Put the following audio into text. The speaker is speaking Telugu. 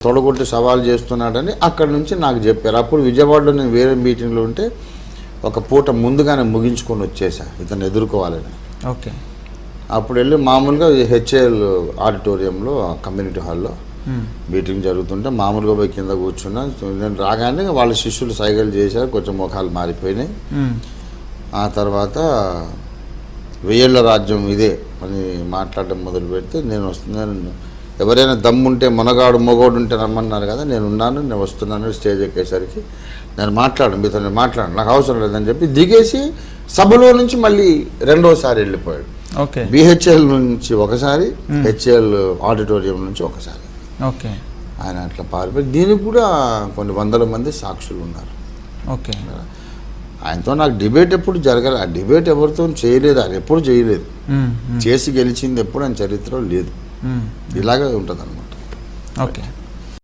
తొడగొట్టి సవాల్ చేస్తున్నాడని అక్కడి నుంచి నాకు చెప్పారు అప్పుడు విజయవాడలో నేను వేరే మీటింగ్లో ఉంటే ఒక పూట ముందుగానే ముగించుకొని వచ్చేసా ఇతను ఎదుర్కోవాలని ఓకే అప్పుడు వెళ్ళి మామూలుగా హెచ్ఏఎల్ ఆడిటోరియంలో కమ్యూనిటీ హాల్లో. మీటింగ్ జరుగుతుంటే మామూలుగా పోయి కింద కూర్చున్నా నేను రాగానే వాళ్ళ శిష్యులు సైకిల్ చేశారు కొంచెం ముఖాలు మారిపోయినాయి. ఆ తర్వాత వెయ్యేళ్ళ రాజ్యం ఇదే అని మాట్లాడడం మొదలు పెడితే నేను వస్తున్నాను ఎవరైనా దమ్ముంటే మొనగాడు మొగోడు ఉంటే రమ్మన్నారు కదా నేను ఉన్నాను నేను వస్తున్నాను స్టేజ్ ఎక్కేసరికి నేను మాట్లాడను మీతో నేను మాట్లాడను నాకు అవసరం లేదని చెప్పి దిగేసి సభలో నుంచి మళ్ళీ రెండోసారి వెళ్ళిపోయాడు. ఓకే. బిహెచ్ఎల్ నుంచి ఒకసారి హెచ్ఎల్ ఆడిటోరియం నుంచి ఒకసారి. ఓకే. ఆయన అట్లా పారిపోయి దీనికి కూడా కొన్ని వందల మంది సాక్షులు ఉన్నారు. ఓకే. ఆయనతో నాకు డిబేట్ ఎప్పుడు జరగలేదు ఆ డిబేట్ ఎవరితో చేయలేదు ఆయన ఎప్పుడు చేయలేదు. చేసి గెలిచింది ఎప్పుడు ఆయన చరిత్రలో లేదు. ఇలాగే ఉంటుంది అనమాట ఓకే